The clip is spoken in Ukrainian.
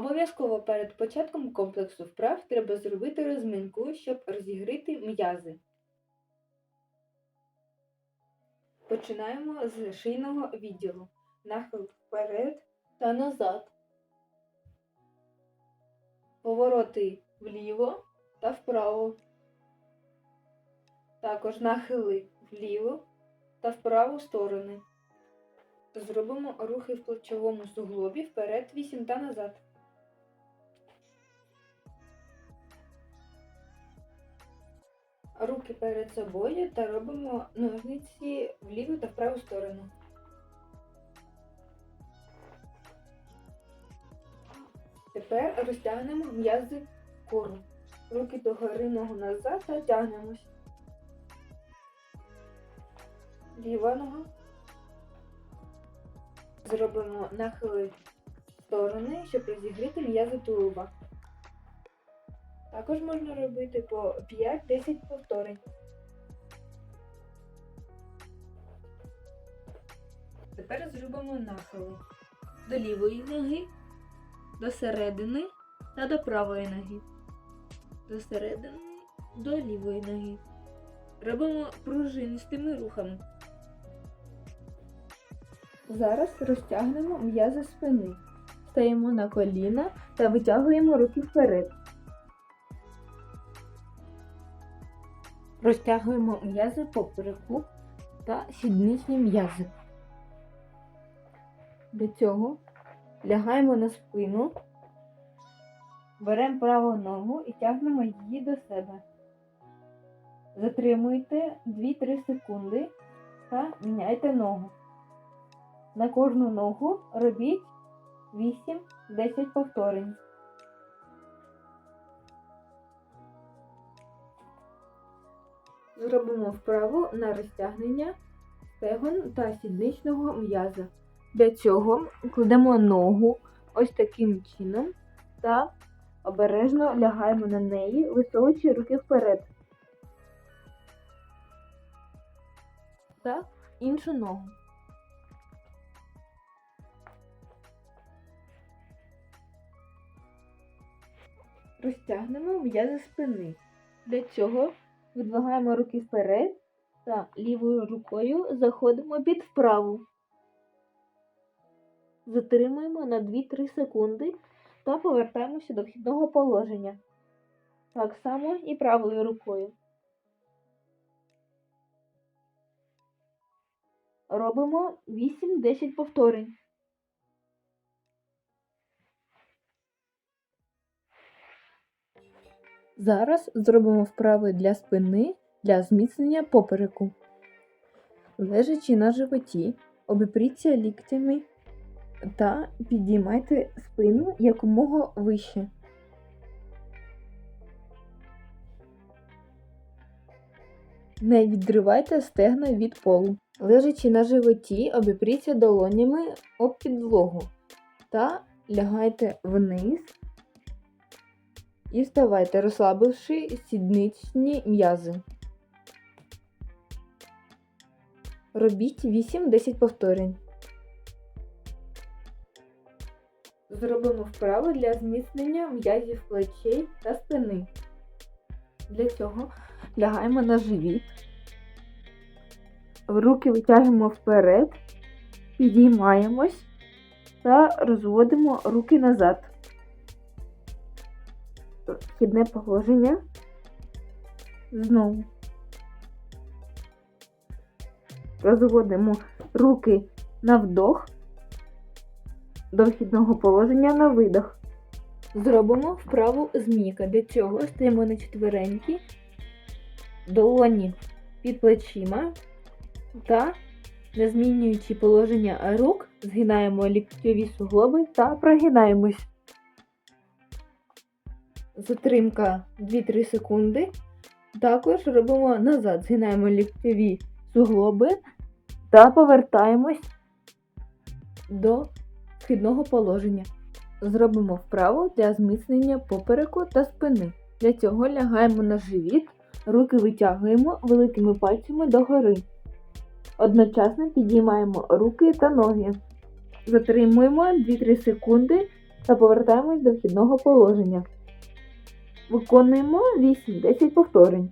Обов'язково перед початком комплексу вправ треба зробити розминку, щоб розігріти м'язи. Починаємо з шийного відділу. Нахил вперед та назад. Повороти вліво та вправо. Також нахили вліво та в сторони. Зробимо рухи в плечовому суглобі вперед 8 та назад. Руки перед собою та робимо ножниці в ліву та в праву сторону. Тепер розтягнемо м'язи кору. Руки догори ногу назад та тягнемось. Ліва нога. Зробимо нахили сторони, щоб розігріти м'язи тулуба. Також можна робити по 5-10 повторень. Тепер зробимо нахили до лівої ноги, до середини та до правої ноги. До середини, до лівої ноги. Робимо пружинистими рухами. Зараз розтягнемо м'язи спини. Стаємо на коліна та витягуємо руки вперед. Розтягуємо м'язи попереку та сідничні м'язи. Для цього лягаємо на спину, беремо праву ногу і тягнемо її до себе. Затримуйте 2-3 секунди та міняйте ногу. На кожну ногу робіть 8-10 повторень. Зробимо вправу на розтягнення стегон та сідничного м'яза. Для цього кладемо ногу ось таким чином та обережно лягаємо на неї, висовуючи руки вперед. Та іншу ногу. Розтягнемо м'язи спини. Для цього видвигаємо руки вперед та лівою рукою заходимо під вправу. Затримуємо на 2-3 секунди та повертаємося до вхідного положення. Так само і правою рукою. Робимо 8-10 повторень. Зараз зробимо вправи для спини для зміцнення попереку. Лежачи на животі, обіпріться ліктями та підіймайте спину якомога вище. Не відривайте стегна від полу. Лежачи на животі, обіпріться долонями об підлогу та лягайте вниз і вставайте, розслабивши сідничні м'язи. Робіть 8-10 повторень. Зробимо вправи для зміцнення м'язів плечей та спини. Для цього лягаємо на живіт, руки витягуємо вперед, підіймаємось та розводимо руки назад. Вхідне положення. Знову. Розводимо руки на вдох до вхідного положення на видох. Зробимо вправу змійка. Для цього стоїмо на четверенькі, долоні під плечима та, не змінюючи положення рук, згинаємо ліктьові суглоби та прогинаємось. Затримка 2-3 секунди. Також робимо назад, згинаємо ліктьові суглоби та повертаємось до східного положення. Зробимо вправу для зміцнення попереку та спини. Для цього лягаємо на живіт, руки витягуємо великими пальцями догори. Одночасно підіймаємо руки та ноги. Затримуємо 2-3 секунди та повертаємось до вхідного положення. Виконуємо 8-10 повторень.